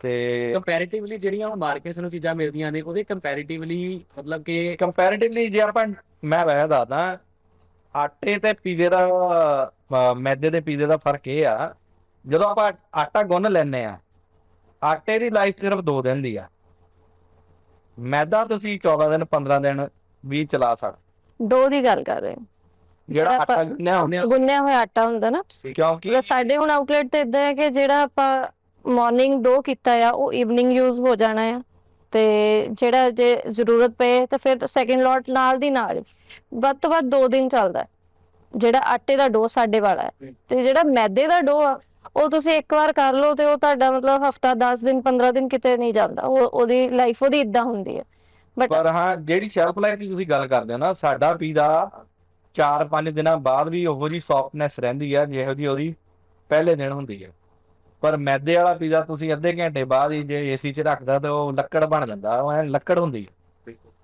ਤੇ ਕੰਪੈਰੀਟਿਵਲੀ ਜਿਹੜੀਆਂ ਮਾਰਕੀਟਸ ਨੂੰ ਚੀਜ਼ਾਂ ਮਿਲਦੀਆਂ ਨੇ ਉਹਦੇ ਕੰਪੈਰੀਟਿਵਲੀ ਮਤਲਬ ਕਿ ਕੰਪੈਰੀਟਿਵਲੀ ਜੇ ਆਪਾਂ ਮੈਂ ਵੈਸੇ ਦੱਸਦਾ ਆਟੇ ਤੇ ਪੀਜ਼ੇ ਦਾ ਮੈਦੇ ਦੇ ਪੀਜ਼ੇ ਦਾ ਫ਼ਰਕ ਇਹ ਆ ਜਦੋਂ ਆਪਾਂ ਆਟਾ ਗੁੰਨ ਲੈਂਦੇ ਆ ਆਟੇ ਦੀ ਲਾਈਫ ਸਿਰਫ 2 ਦਿਨ ਦੀ ਆ ਮੈਦਾ ਤੁਸੀਂ 14 ਦਿਨ 15 ਦਿਨ ਵੀ ਚਲਾ ਸਕਦੇ ਡੋ ਦੀ ਗੱਲ ਕਰ ਰਹੇ ਹਾਂ ਜਿਹੜਾ ਆਟਾ ਗੁੰਨਿਆ ਹੁੰਦਾ ਗੁੰਨਿਆ ਹੋਇਆ ਆਟਾ ਹੁੰਦਾ ਨਾ ਕਿਉਂਕਿ ਸਾਡੇ ਹੁਣ ਆਊਟਲੈਟ ਤੇ ਇਦਾਂ ਹੈ ਕਿ ਜਿਹੜਾ ਆਪਾਂ ਮਾਰਨਿੰਗ ਡੋ ਕੀਤਾ ਆ ਉਹ ਈਵਨਿੰਗ ਯੂਜ਼ ਹੋ ਜਾਣਾ ਆ ਤੇ ਜਿਹੜਾ ਜੇ ਜ਼ਰੂਰਤ ਪਏ ਤਾਂ ਫਿਰ ਸੈਕਿੰਡ ਲੋਟ ਨਾਲ ਦੀ ਨਾਲ। ਵੱਧ ਤੋਂ ਵੱਧ 2 ਦਿਨ ਚੱਲਦਾ। ਜਿਹੜਾ ਆਟੇ ਦਾ ਡੋ ਸਾਡੇ ਵਾਲਾ। ਤੇ ਜਿਹੜਾ ਮੈਦੇ ਦਾ ਡੋ ਆ ਉਹ ਤੁਸੀਂ ਇੱਕ ਵਾਰ ਕਰ ਲਓ ਤੇ ਉਹ ਤੁਹਾਡਾ ਮਤਲਬ ਹਫਤਾ 10 ਦਿਨ 15 ਦਿਨ ਕਿਤੇ ਨਹੀਂ ਜਾਂਦਾ। ਉਹ ਉਹਦੀ ਲਾਈਫ ਉਹਦੀ ਇਦਾਂ ਹੁੰਦੀ ਹੈ। ਪਰ ਹਾਂ, ਜਿਹੜੀ ਸ਼ੈਲਫ ਲਾਈਫ ਦੀ ਤੁਸੀਂ ਗੱਲ ਕਰਦੇ ਹੋ ਨਾ, ਸਾਡਾ ਪੀਜ਼ਾ 4-5 ਦਿਨਾਂ ਬਾਅਦ ਵੀ ਉਹੋ ਜੀ ਸੌਫਟਨੈਸ ਰਹਿੰਦੀ ਆ ਜਿਹੋ ਜੀ ਉਹਦੀ ਪਹਿਲੇ ਦਿਨ ਹੁੰਦੀ ਹੈ। ਪਰ ਮੈਦੇ ਵਾਲਾ ਪੀਜ਼ਾ ਤੁਸੀਂ ਅੱਧੇ ਘੰਟੇ ਬਾਅਦ ਹੀ ਜੇ ਏਸੀ 'ਚ ਰੱਖਦਾ ਤਾਂ ਉਹ ਲੱਕੜ ਬਣ ਜਾਂਦਾ, ਉਹ ਐਂ ਲੱਕੜ ਹੁੰਦੀ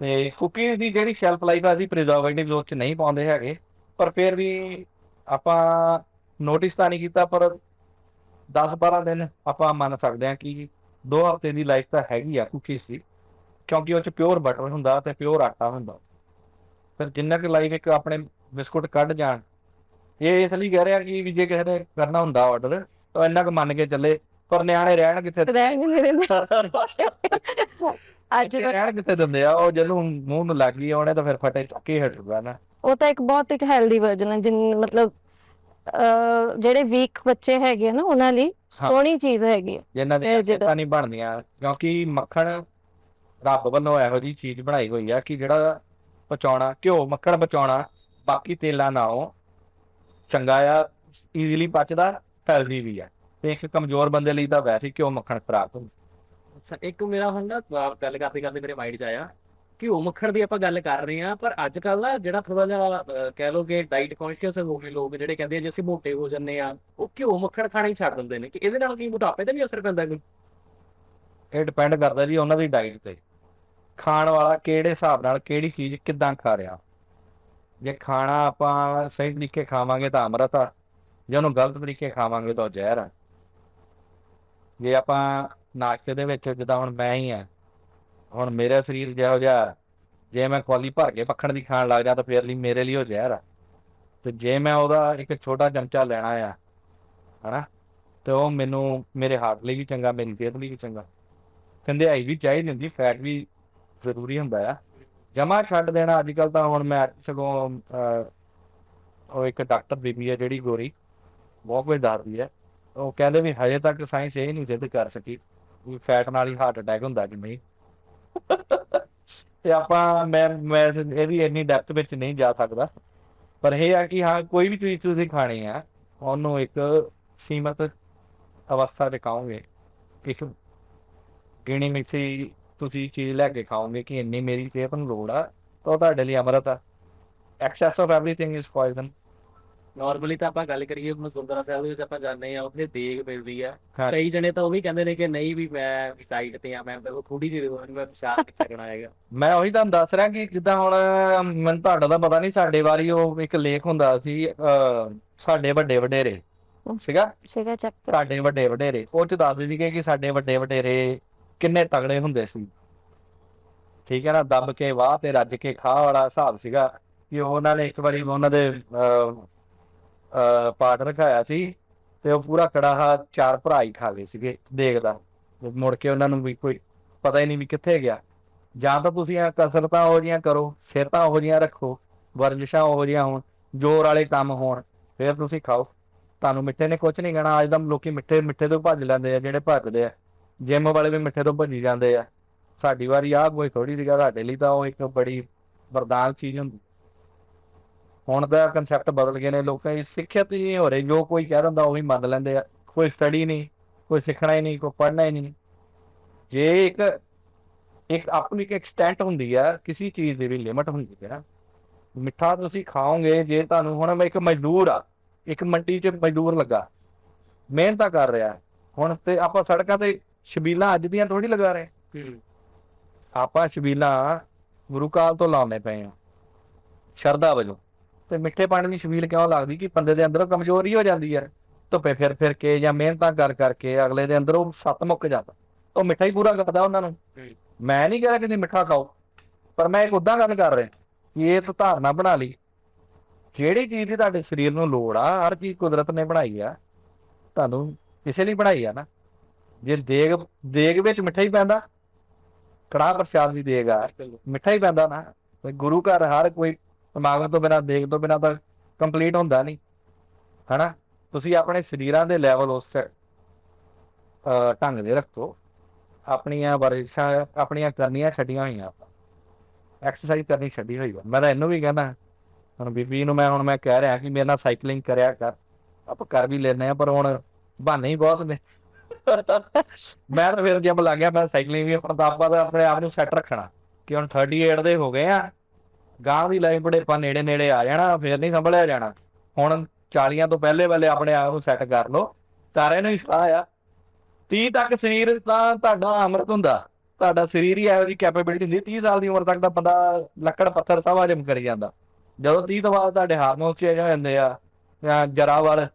ਤੇ ਕੁਕੀ ਦੀ ਜਿਹੜੀ ਸ਼ੈਲਫ ਲਾਈਫ ਆ, ਅਸੀਂ ਪ੍ਰੀਜ਼ਰਵੇਟਿਵ ਉਸ 'ਚ ਨਹੀਂ ਪਾਉਂਦੇ ਹੈਗੇ। ਪਰ ਫਿਰ ਵੀ ਆਪਾਂ ਨੋਟਿਸ ਤਾਂ ਨਹੀਂ ਕੀਤਾ, ਪਰ 10-12 ਦਿਨ ਆਪਾਂ ਮੰਨ ਸਕਦੇ ਹਾਂ ਕਿ 2 ਹਫ਼ਤੇ ਦੀ ਲਾਈਫ ਤਾਂ ਹੈਗੀ ਆ ਕੁਕੀਜ਼ ਦੀ ਕਿਉਂਕਿ ਉਹ ਚ ਪਿਓਰ ਬਟਰ ਹੁੰਦਾ ਤੇ ਪਿਓਰ ਆਟਾ ਹੁੰਦਾ। ਫਿਰ ਜਿੰਨਾ ਕਿ ਲਾਈਕ ਇੱਕ ਆਪਣੇ ਬਿਸਕੁਟ ਕੱਢ ਜਾਣ ਇਹ ਇਸ ਲਈ ਕਹਿ ਰਿਹਾ ਕਿ ਵੀ ਜੇ ਕਿਸੇ ਨੇ ਕਰਨਾ ਹੁੰਦਾ ਆਰਡਰ ਤਾਂ ਇੰਨਾ ਕੁ ਮੰਨ ਕੇ ਚੱਲੇ ਪਰ ਨਿਆਣੇ ਰਹਿਣ ਕਿੱਥੇ ਰਹਿਣ ਕਿੱਥੇ ਦਿੰਦੇ ਆ ਉਹ ਜਦੋਂ ਮੂੰਹ ਨੂੰ ਲੱਗ ਗਈ ਉਹਨੇ ਤਾਂ ਫਿਰ ਫਟੇ ਚੱਕੇ ਹਟੂਗਾ ਨਾ। ਉਹ ਤਾਂ ਇੱਕ ਬਹੁਤ ਇੱਕ ਹੈਲਦੀ ਵਰਜਨ ਹੈ ਜਿਨ ਮਤਲਬ ਜਿਹੜੇ ਵੀਕ ਬੱਚੇ ਹੈਗੇ ਨਾ ਉਹਨਾਂ ਲਈ। ਸੋਹਣੀ ਚੀਜ਼ ਹੈਗੀ ਹੈ ਜਿਨ੍ਹਾਂ ਇਹ ਦੀਆਂ ਜਿਹੜਾ- ਸਿਹਤਾਂ ਨਹੀਂ ਬਣਦੀਆਂ ਕਿਉਂਕਿ ਮੱਖਣ ਰੱਬ ਵੱਲੋਂ ਇਹੋ ਜੀ ਚੀਜ਼ ਬਣਾਈ ਹੋਈ ਆ ਕਿ ਜਿਹੜਾ ਪਚਾਉਣਾ ਘਿਓ ਮੱਖਣ ਬਚਾਉਣਾ ਬਾਕੀ ਤੇਲਾਂ ਨਾਲੋਂ ਚੰਗਾ ਆ ਈਜ਼ੀਲੀ ਪਚਦਾ ਹੈਲਦੀ ਵੀ ਆ। ਤੇ ਇੱਕ ਕਮਜ਼ੋਰ ਬੰਦੇ ਲਈ ਤਾਂ ਵੈਸੇ ਹੀ ਘਿਓ ਮੱਖਣ ਖਰਾਬ ਹੁੰਦਾ। ਅੱਛਾ ਇੱਕ ਮੇਰਾ ਹੁਣ ਨਾ ਗੱਲ ਕਰਦੇ ਕਰਦੇ ਮੇਰੇ ਮਾਈਂਡ 'ਚ ਆਇਆ। ਕਿ ਮੱਖਣ ਦੀ ਆਪਾਂ ਗੱਲ ਕਰ ਰਹੇ ਆ ਪਰ ਅੱਜ ਕੱਲ ਨਾ ਜਿਹੜਾ ਥੋੜਾ ਜਿਹਾ ਕਹਿ ਲਓ ਕਿ ਡਾਈਟ ਕੌਨਸ਼ੀਅਸ ਹੋ ਗਏ ਲੋਕ, ਜਿਹੜੇ ਕਹਿੰਦੇ ਆ ਜੇ ਅਸੀਂ ਮੋਟੇ ਹੋ ਜੰਨੇ ਆ ਉਹ ਘਿਓ ਮੱਖਣ ਖਾਣਾ ਹੀ ਛੱਡ ਦਿੰਦੇ ਨੇ, ਕਿ ਇਹਦੇ ਨਾਲ ਕੀ ਮੋਟਾਪੇ ਤੇ ਵੀ ਅਸਰ ਪੈਂਦਾ ਕੋਈ? ਇਹ ਡਿਪੈਂਡ ਕਰਦਾ ਜੀ ਉਹਨਾਂ ਦੀ ਡਾਈਟ ਤੇ। ਖਾਣ ਵਾਲਾ ਕਿਹੜੇ ਹਿਸਾਬ ਨਾਲ ਕਿਹੜੀ ਚੀਜ਼ ਕਿੱਦਾਂ ਖਾ ਰਿਹਾ? ਜੇ ਖਾਣਾ ਆਪਾਂ ਸਹੀ ਤਰੀਕੇ ਖਾਵਾਂਗੇ ਤਾਂ ਅੰਮ੍ਰਿਤ ਆ, ਜੇ ਉਹਨੂੰ ਗਲਤ ਤਰੀਕੇ ਖਾਵਾਂਗੇ ਤਾਂ ਉਹ ਜ਼ਹਿਰ ਆ। ਜੇ ਆਪਾਂ ਨਾਸ਼ਤੇ ਦੇ ਵਿੱਚ, ਜਿੱਦਾਂ ਹੁਣ ਮੈਂ ਹੀ ਆ ਹੁਣ ਮੇਰਾ ਸਰੀਰ ਜਿਹੋ ਜਿਹਾ ਜੇ ਮੈਂ ਕੋਲੀ ਭਰ ਕੇ ਮੱਖਣ ਦੀ ਖਾਣ ਲੱਗ ਜਾ ਤਾਂ ਫਿਰ ਲਈ ਮੇਰੇ ਲਈ ਉਹ ਜ਼ਹਿਰ ਆ। ਤੇ ਜੇ ਮੈਂ ਉਹਦਾ ਇੱਕ ਛੋਟਾ ਚਮਚਾ ਲੈਣਾ ਆ ਹਨਾ ਤੇ ਉਹ ਮੈਨੂੰ ਮੇਰੇ ਹਾਰਟ ਲਈ ਵੀ ਚੰਗਾ ਮੇਰੀ ਸਿਹਤ ਲਈ ਵੀ ਚੰਗਾ। ਕੰਧਿਆਈ ਵੀ ਚਾਹੀਦੀ ਹੁੰਦੀ ਫੈਟ ਵੀ ਜ਼ਰੂਰੀ ਹੁੰਦਾ ਆ। ਜਮਾ ਛੱਡ ਦੇਣਾ ਅੱਜ ਕੱਲ੍ਹ ਤਾਂ ਹੁਣ ਮੈਂ ਸਗੋਂ ਅਹ, ਉਹ ਇੱਕ ਡਾਕਟਰ ਬੀਬੀ ਹੈ ਜਿਹੜੀ ਗੋਰੀ ਬਹੁਤ ਕੁਝ ਦੱਸਦੀ ਹੈ ਉਹ ਕਹਿੰਦੇ ਵੀ ਹਜੇ ਤੱਕ ਸਾਇੰਸ ਇਹ ਨਹੀਂ ਸਿੱਧ ਕਰ ਸਕੀ ਵੀ ਫੈਟ ਨਾਲ ਹੀ ਹਾਰਟ ਅਟੈਕ ਹੁੰਦਾ ਕਿ ਨਹੀਂ। ਤੇ ਆਪਾਂ ਮੈਂ ਮੈਂ ਇਹਦੀ ਇੰਨੀ ਡੈਪਥ ਵਿੱਚ ਨਹੀਂ ਜਾ ਸਕਦਾ। ਪਰ ਇਹ ਆ ਕਿ ਹਾਂ, ਕੋਈ ਵੀ ਚੀਜ਼ ਤੁਸੀਂ ਖਾਣੀ ਆ, ਉਹਨੂੰ ਇੱਕ ਸੀਮਤ ਅਵਸਥਾ ਤੇ ਖਾਓਗੇ। ਇੱਕ ਗਿਣੀ ਮਿੱਠੀ ਤੁਸੀਂ ਚੀਜ਼ ਲੈ ਕੇ ਖਾਓਗੇ ਕਿ ਇੰਨੀ ਮੇਰੀ ਸਿਹਤ ਨੂੰ ਲੋੜ ਆ, ਤਾਂ ਉਹ ਤੁਹਾਡੇ ਲਈ ਅੰਮ੍ਰਿਤ ਆ। Excess of everything is poison normally ਤਾਂ ਆਪਾਂ ਗੱਲ ਕਰੀਏ ਹੁਣ ਗੁਰਦੁਆਰਾ ਸਾਹਿਬ ਦੇ ਵਿੱਚ ਆਪਾਂ ਜਾਂਦੇ ਆ ਉੱਥੇ ਦੇਗ ਮਿਲਦੀ ਆ। ਹਾਂ। ਕਈ ਜਣੇ ਤਾਂ ਉਹ ਵੀ ਕਹਿੰਦੇ ਨੇ ਕਿ ਨਹੀਂ ਵੀ ਮੈਂ ਡਾਈਟ ਤੇ ਆ ਮੈਂ ਥੋੜੀ ਜਿਹੀ ਮੈਂ ਪਿਸ਼ਾਬ ਨਹੀਂ ਕਰਨਾ ਹੈਗਾ। ਮੈਂ ਉਹੀ ਤੁਹਾਨੂੰ ਦੱਸ ਰਿਹਾ ਕਿ ਜਿੱਦਾਂ ਹੁਣ ਮੈਨੂੰ ਤੁਹਾਡਾ ਤਾਂ ਪਤਾ ਨਹੀਂ ਸਾਡੇ ਵਾਰੀ ਉਹ ਇੱਕ ਲੇਖ ਹੁੰਦਾ ਸੀ ਅਹ, ਸਾਡੇ ਵੱਡੇ ਵਡੇਰੇ ਸੀਗਾ ਸੀਗਾ ਚੱਕ। ਸਾਡੇ ਵੱਡੇ ਵਡੇਰੇ ਉਹ ਚ ਦੱਸਦੇ ਸੀਗੇ ਕਿ ਸਾਡੇ ਵੱਡੇ ਵਡੇਰੇ ਕਿੰਨੇ ਤਗੜੇ ਹੁੰਦੇ ਸੀ। ਠੀਕ ਹੈ ਨਾ ਦੱਬ ਕੇ ਵਾਹ ਤੇ ਰੱਜ ਕੇ ਖਾ ਵਾਲਾ ਹਿਸਾਬ ਸੀਗਾ ਕਿ ਉਹਨਾਂ ਨੇ ਇੱਕ ਵਾਰੀ ਉਹਨਾਂ ਦੇ ਅਹ, ਅਹ, ਪਾਠ ਰਖਾਇਆ ਸੀ ਤੇ ਉਹ ਪੂਰਾ ਕੜਾਹਾ ਚਾਰ ਭਰਾ ਹੀ ਖਾ ਗਏ ਸੀਗੇ ਦੇਖਦਾ। ਮੁੜ ਕੇ ਉਹਨਾਂ ਨੂੰ ਵੀ ਕੋਈ ਪਤਾ ਹੀ ਨਹੀਂ ਵੀ ਕਿੱਥੇ ਗਿਆ। ਜਾਂ ਤਾਂ ਤੁਸੀਂ ਇਹ ਕਸਰਤਾਂ ਉਹ ਜਿਹੀਆਂ ਕਰੋ ਸਿਹਤਾਂ ਉਹ ਜਿਹੀਆਂ ਰੱਖੋ ਵਰਜਿਸ਼ਾਂ ਉਹ ਜਿਹੀਆਂ ਹੋਣ ਜ਼ੋਰ ਵਾਲੇ ਕੰਮ ਹੋਣ ਫਿਰ ਤੁਸੀਂ ਖਾਓ। ਤੁਹਾਨੂੰ ਮਿੱਠੇ ਨੇ ਕੁਝ ਨੀ ਕਹਿਣਾ ਅੱਜ ਤਾਂ ਲੋਕੀ ਮਿੱਠੇ ਮਿੱਠੇ ਤੋਂ ਭੱਜ ਲੈਂਦੇ ਆ ਜਿਹੜੇ ਭੱਜਦੇ ਆ। ਜਿੰਮ ਵਾਲੇ ਵੀ ਮਿੱਠੇ ਤੋਂ ਭੱਜੀ ਜਾਂਦੇ ਆ। ਸਾਡੀ ਵਾਰੀ ਆਹ ਕੋਈ ਥੋੜੀ ਸੀਗਾ ਸਾਡੇ ਲਈ ਤਾਂ ਉਹ ਇੱਕ ਬੜੀ ਵਰਦਾਨ ਚੀਜ਼ ਹੁੰਦੀ। ਹੁਣ ਤਾਂ ਕਨਸੈਪਟ ਬਦਲ ਗਏ ਨੇ ਲੋਕਾਂ ਦੀ ਸਿੱਖਿਅਤ ਹੀ ਹੋ ਰਹੀ ਜੋ ਕੋਈ ਕਹਿ ਦਿੰਦਾ ਉਹੀ ਮੰਨ ਲੈਂਦੇ ਆ। ਕੋਈ ਸਟੱਡੀ ਨਹੀਂ ਕੋਈ ਸਿੱਖਣਾ ਹੀ ਨਹੀਂ ਕੋਈ ਪੜ੍ਹਨਾ ਹੀ ਨਹੀਂ। ਜੇ ਇੱਕ ਇੱਕ ਆਪਣੀ ਇੱਕ ਐਕਸਟੈਂਟ ਹੁੰਦੀ ਆ ਕਿਸੇ ਚੀਜ਼ ਦੀ ਵੀ ਲਿਮਟ ਹੁੰਦੀ ਹੈ ਨਾ ਮਿੱਠਾ ਤੁਸੀਂ ਖਾਓਗੇ ਜੇ ਤੁਹਾਨੂੰ ਹੁਣ ਮੈਂ ਇੱਕ ਮਜ਼ਦੂਰ ਆ ਇੱਕ ਮੰਡੀ 'ਚ ਮਜ਼ਦੂਰ ਲੱਗਾ ਮਿਹਨਤਾਂ ਕਰ ਰਿਹਾ ਹੁਣ ਤੇ ਆਪਾਂ ਸੜਕਾਂ ਤੇ ਛਬੀਲਾਂ ਅੱਜ ਦੀਆਂ ਥੋੜੀ ਲਗਾ ਰਹੇ। ਆਪਾਂ ਛਬੀਲਾਂ ਗੁਰੂ ਕਾਲ ਤੋਂ ਲਾਉਂਦੇ ਪਏ ਆ ਸ਼ਰਧਾ ਵਜੋਂ। ਤੇ ਮਿੱਠੇ ਪਾਣੀ ਦੀ ਛਬੀਲ ਕਿਉਂ ਲੱਗਦੀ ਕਿ ਬੰਦੇ ਦੇ ਅੰਦਰੋਂ ਕਮਜ਼ੋਰੀ ਹੋ ਜਾਂਦੀ ਹੈ? ਧੁੱਪੇ ਫਿਰ ਫਿਰ ਕੇ ਜਾਂ ਮਿਹਨਤਾਂ ਕਰ ਕਰਕੇ ਅਗਲੇ ਦੇ ਅੰਦਰੋਂ ਸੱਤ ਮੁੱਕ ਜਾਂਦਾ। ਉਹ ਮਿੱਠਾ ਹੀ ਪੂਰਾ ਕਰਦਾ ਉਹਨਾਂ ਨੂੰ। ਮੈਂ ਨਹੀਂ ਕਹਿ ਰਿਹਾ ਕਿ ਤੁਸੀਂ ਮਿੱਠਾ ਖਾਓ ਪਰ ਮੈਂ ਇੱਕ ਉਦਾਂ ਗੱਲ ਕਰ ਰਿਹਾ ਕਿ ਇਹ ਤਾਂ ਧਾਰਨਾ ਬਣਾ ਲਈ। ਜਿਹੜੀ ਚੀਜ਼ ਦੀ ਤੁਹਾਡੇ ਸਰੀਰ ਨੂੰ ਲੋੜ ਆ ਹਰ ਚੀਜ਼ ਕੁਦਰਤ ਨੇ ਬਣਾਈ ਆ ਤੁਹਾਨੂੰ ਇਸੇ ਲਈ ਬਣਾਈ ਆ ਨਾ। ਜੇ ਦੇਗ ਦੇਗ ਵਿੱਚ ਮਿੱਠਾ ਹੀ ਪੈਂਦਾ ਕੜਾਹ ਪ੍ਰਸ਼ਾਦ ਵੀ ਦੇਗ ਮਿੱਠਾ ਹੀ ਪੈਂਦਾ ਨਾ। ਗੁਰੂ ਘਰ ਹਰ ਕੋਈ ਸਮਾਗਮ ਤੋਂ ਬਿਨਾਂ, ਦੇਖ ਤੋਂ ਬਿਨਾਂ ਤਾਂ ਕੰਪਲੀਟ ਹੁੰਦਾ ਨਹੀਂ, ਹਨਾ? ਤੁਸੀਂ ਆਪਣੇ ਸਰੀਰਾਂ ਦੇ ਲੈਵਲ ਉਸ ਢੰਗ ਦੇ ਰੱਖੋ। ਆਪਣੀਆਂ ਵਰਸ਼ਾਂ ਆਪਣੀਆਂ ਕਰਨੀਆਂ ਛੱਡੀਆਂ ਹੋਈਆਂ ਆਪਾਂ। ਐਕਸਰਸਾਈਜ਼ ਕਰਨੀ ਛੱਡੀ ਹੋਈ ਆ। ਮੈਂ ਤਾਂ ਇਹਨੂੰ ਵੀ ਕਹਿੰਦਾ, ਹੁਣ ਬੀਬੀ ਨੂੰ ਮੈਂ, ਹੁਣ ਮੈਂ ਕਹਿ ਰਿਹਾ ਕਿ ਮੇਰੇ ਨਾਲ ਸਾਈਕਲਿੰਗ ਕਰਿਆ ਕਰ। ਆਪਾਂ ਕਰ ਵੀ ਲੈਨੇ ਆ, ਪਰ ਹੁਣ ਬਹਾਨੇ ਹੀ ਬਹੁਤ ਨੇ। ਮੈਂ ਤਾਂ ਫਿਰ ਜਦ ਲੱਗ ਗਿਆ, ਮੈਂ ਸਾਈਕਲਿੰਗ ਵੀ ਹੁਣ ਤਾਂ ਆਪਾਂ ਆਪਣੇ ਆਪ ਨੂੰ ਸੈੱਟ ਰੱਖਣਾ। ਕਿ ਹੁਣ 38 ਦੇ ਹੋ ਗਏ ਆ। ਗਾਂ ਦੀ ਲਾਈਫ ਬੜੇ ਪਾ ਨੇੜੇ ਨੇੜੇ ਆ ਜਾਣਾ, ਫਿਰ ਨਹੀਂ ਸੰਭਲਿਆ ਜਾਣਾ। ਹੁਣ 40 ਤੋਂ ਪਹਿਲੇ ਪਹਿਲੇ ਆਪਣੇ ਆਪ ਨੂੰ ਸੈੱਟ ਕਰ ਲਓ। ਸਾਰਿਆਂ ਨੂੰ ਹੀ ਸਲਾਹ ਆ। ਤੀਹ ਤੱਕ ਸਰੀਰ ਤਾਂ ਤੁਹਾਡਾ ਅੰਮ੍ਰਿਤ ਹੁੰਦਾ। ਤੁਹਾਡਾ ਸਰੀਰ ਹੀ ਇਹੋ ਜਿਹੀ ਕੈਪੇਬਿਲਿਟੀ ਹੁੰਦੀ। 30 ਸਾਲ ਦੀ ਉਮਰ ਤੱਕ ਤਾਂ ਬੰਦਾ ਲੱਕੜ, ਪੱਥਰ ਸਭ ਹਜਮ ਕਰੀ ਜਾਂਦਾ। ਜਦੋਂ 30 ਤੋਂ ਬਾਅਦ ਤੁਹਾਡੇ ਹਾਰਮੋਨਸ ਚੇਂਜ ਹੋ ਜਾਂਦੇ ਆ, ਜਾਂ ਜਰਾਵਰ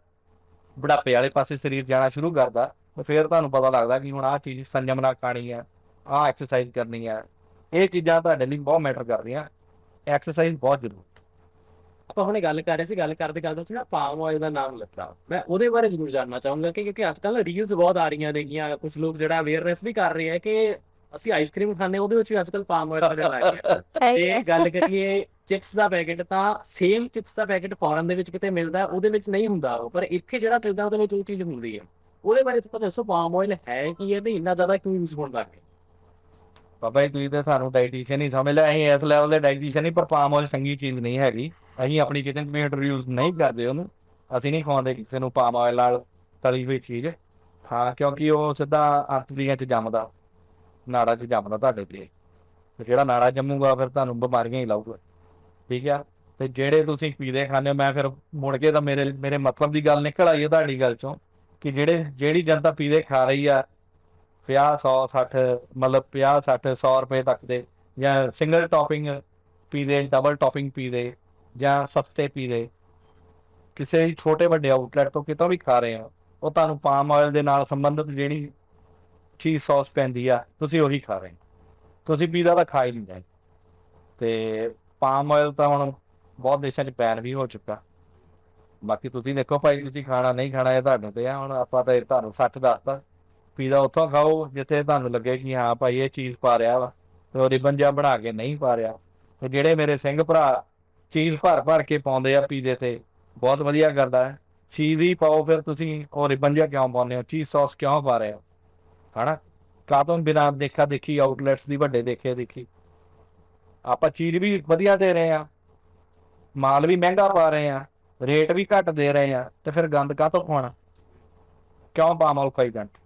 ਬੁਢਾਪੇ ਵਾਲੇ ਪਾਸੇ ਸਰੀਰ ਜਾਣਾ ਸ਼ੁਰੂ ਕਰਦਾ ਫਿਰ ਤੁਹਾਨੂੰ ਪਤਾ ਲੱਗਦਾ ਕਿ ਹੁਣ ਆਹ ਚੀਜ਼ ਸੰਜਮ ਨਾਲ ਖਾਣੀ ਆ, ਆਹ ਐਕਸਰਸਾਈਜ਼ ਕਰਨੀ ਆ। ਇਹ ਚੀਜ਼ਾਂ ਤੁਹਾਡੇ ਲਈ ਬਹੁਤ ਮੈਟਰ ਕਰਦੀਆਂ। ਐਕਸਰਸਾਈਜ਼ ਬਹੁਤ ਜ਼ਰੂਰੀ ਆਪਾਂ ਹੁਣੇ ਗੱਲ ਕਰ ਰਹੇ ਸੀ ਗੱਲ ਕਰਦੇ ਕਰਦੇ ਜਿਹੜਾ ਪਾਮ ਆਇਲ ਦਾ ਨਾਮ ਲੱਗਾ ਮੈਂ ਉਹਦੇ ਬਾਰੇ ਜ਼ਰੂਰ ਜਾਣਨਾ ਚਾਹੂੰਗਾ ਕਿ ਕਿਉਂਕਿ ਅੱਜ ਕੱਲ੍ਹ ਰੀਲਸ ਬਹੁਤ ਆ ਰਹੀਆਂ ਨੇਗੀਆਂ ਕੁਝ ਲੋਕ ਜਿਹੜਾ ਅਵੇਅਰਨੈਸ ਵੀ ਕਰ ਰਹੇ ਆ ਕਿ ਅਸੀਂ ਆਈਸਕ੍ਰੀਮ ਖਾਂਦੇ ਉਹਦੇ ਵਿੱਚ ਵੀ ਅੱਜ ਕੱਲ੍ਹ ਪਾਮ ਆਇਲ ਵਗੈਰਾ ਲੱਗ ਗਿਆ ਹੈ ਹੀ ਜੇ ਹੈ। ਗੱਲ ਕਰੀਏ ਚਿਪਸ ਦਾ ਪੈਕੇਟ ਤਾਂ ਸੇਮ ਚਿਪਸ ਦਾ ਪੈਕੇਟ ਫੋਰਨ ਦੇ ਵਿੱਚ ਕਿਤੇ ਮਿਲਦਾ ਉਹਦੇ ਵਿੱਚ ਨਹੀਂ ਹੁੰਦਾ ਉਹ ਪਰ ਇੱਥੇ ਜਿਹੜਾ ਮਿਲਦਾ ਉਹਦੇ ਵਿੱਚ ਉਹ ਚੀਜ਼ ਹੁੰਦੀ ਹੈ। ਉਹਦੇ ਬਾਰੇ ਤੁਸੀਂ ਦੱਸੋ ਪਾਮ ਆਇਲ ਹੈ ਕੀ ਹੈ ਤੇ ਇੰਨਾ ਜ਼ਿਆਦਾ ਕਿਉਂ ਯੂਜ਼ ਹੋਣ ਲੱਗ ਗਿਆ? ਬਾਬਾ ਜੀ, ਤੁਸੀਂ ਤੇ ਸਾਨੂੰ ਡਾਈਟੀਸ਼ੀਅਨ ਹੀ ਸਮਝ ਲਿਆ, ਅਸੀਂ ਇਸ ਲੈਵਲ ਦੇ ਡਾਈਟੀਸ਼ੀਅਨ ਹੀ ਪਰ ਪਾਮ ਆਇਲ ਚੰਗੀ ਚੀਜ਼ ਨਹੀਂ ਹੈਗੀ। ਅਸੀਂ ਆਪਣੀ ਕਿਚਨ 'ਚ ਇੰਟਰੋਡਿਊਸ ਨਹੀਂ ਕਰਦੇ ਉਹਨੂੰ। ਅਸੀਂ ਨਹੀਂ ਖਵਾਉਂਦੇ ਕਿਸੇ ਨੂੰ ਪਾਮ ਆਇਲ ਨਾਲ ਤਲੀ ਹੋਈ ਚੀਜ਼। ਹਾਂ, ਕਿਉਂਕਿ ਉਹ ਸਿੱਧਾ ਅੰਤੜੀਆਂ 'ਚ ਜੰਮਦਾ। ਨਾੜਾਂ 'ਚ ਜੰਮਦਾ ਤੁਹਾਡੇ ਤੇ। ਤੇ ਜਿਹੜਾ ਨਾੜਾ ਜੰਮੂਗਾ, ਫਿਰ ਤੁਹਾਨੂੰ ਬਿਮਾਰੀਆਂ ਹੀ ਲਾਊਗਾ। ਠੀਕ ਆ? ਤੇ ਜਿਹੜੇ ਤੁਸੀਂ ਪੀਦੇ ਖਾਂਦੇ ਹੋ, ਮੈਂ ਫਿਰ ਮੁੜ ਕੇ ਤਾਂ ਮੇਰੇ ਮੇਰੇ ਮਤਲਬ ਦੀ ਗੱਲ ਨਿਕਲ ਆਈ ਹੈ ਤੁਹਾਡੀ ਗੱਲ 'ਚੋਂ। ਕਿ ਜਿਹੜੇ, ਜਿਹੜੀ ਜਨਤਾ ਪੀਦੇ ਖਾ ਰਹੀ ਆ 50 100 60 ਮਤਲਬ 50 60 100 ਰੁਪਏ ਤੱਕ ਦੇ ਜਾਂ ਸਿੰਗਲ ਟੌਪਿੰਗ ਪੀਦੇ ਡਬਲ ਟੌਪਿੰਗ ਪੀਦੇ ਜਾਂ ਸਸਤੇ ਪੀ ਦੇ ਕਿਸੇ ਛੋਟੇ ਵੱਡੇ ਆਊਟਲੈਟ ਤੋਂ ਕਿਤੋਂ ਵੀ ਖਾ ਰਹੇ ਆ, ਉਹ ਤੁਹਾਨੂੰ ਪਾਮ ਆਇਲ ਦੇ ਨਾਲ ਸੰਬੰਧਿਤ ਜਿਹੜੀ ਚੀਜ਼ ਸੌਸ ਪੈਂਦੀ ਆ, ਤੁਸੀਂ ਉਹੀ ਖਾ ਰਹੇ ਤੁਸੀਂ ਪੀਜ਼ਾ ਤਾਂ ਖਾ ਹੀ ਨਹੀਂ ਰਹੇ ਤੇ ਪਾਮ ਆਇਲ ਤਾਂ ਹੁਣ ਬਹੁਤ ਦੇਸ਼ਾਂ 'ਚ ਬੈਨ ਵੀ ਹੋ ਚੁੱਕਾ। ਬਾਕੀ ਤੁਸੀਂ ਦੇਖੋ ਭਾਈ, ਤੁਸੀਂ ਖਾਣਾ ਨਹੀਂ ਖਾਣਾ ਇਹ ਤੁਹਾਨੂੰ ਤੇ ਆ, ਹੁਣ ਆਪਾਂ ਤਾਂ ਤੁਹਾਨੂੰ ਸੱਚ ਦੱਸਤਾ। ਪੀਜ਼ਾ ਉੱਥੋਂ ਖਾਓ, ਜਿੱਥੇ ਤੁਹਾਨੂੰ ਲੱਗੇ ਕਿ ਹਾਂ ਭਾਈ ਇਹ ਚੀਜ਼ ਪਾ ਰਿਹਾ ਵਾ, ਤੇ ਉਹ ਰਿਬਨ ਜਿਹਾ ਬਣਾ ਕੇ ਨਹੀਂ ਪਾ ਰਿਹਾ। ਤੇ ਜਿਹੜੇ ਮੇਰੇ ਸਿੰਘ ਭਰਾ ਚੀਜ਼ ਭਰ ਭਰ ਕੇ ਪਾਉਂਦੇ ਆ ਪੀਜ਼ੇ ਤੇ, ਬਹੁਤ ਵਧੀਆ ਕਰਦਾ ਹੈ ਚੀਜ਼ ਹੀ ਪਾਓ, ਫਿਰ ਤੁਸੀਂ ਉਹ ਰਿਬਨ ਜਿਹਾ ਕਿਉਂ ਪਾਉਂਦੇ ਹੋ? ਚੀਜ਼ ਸੌਸ ਕਿਉਂ ਪਾ ਰਹੇ ਹੋ? ਹਨਾ? ਕਾਤੋਂ ਬਿਨਾਂ ਦੇਖਾ ਦੇਖੀ ਆਊਟਲੈਟਸ ਦੀ ਵੱਡੇ ਦੇਖੇ ਦੇਖੀ। ਆਪਾਂ ਚੀਜ਼ ਵੀ ਵਧੀਆ ਦੇ ਰਹੇ ਆ, ਮਾਲ ਵੀ ਮਹਿੰਗਾ ਪਾ ਰਹੇ ਆ, ਰੇਟ ਵੀ ਘੱਟ ਦੇ ਰਹੇ ਆ, ਤੇ ਫਿਰ ਗੰਦ ਕਾਤੋਂ ਖਵਾਉਣਾ ਕਿਉਂ ਪਾਵਾਂ ਪਾਮਾਲ ਖਾਈ ਜਾਂਦੇ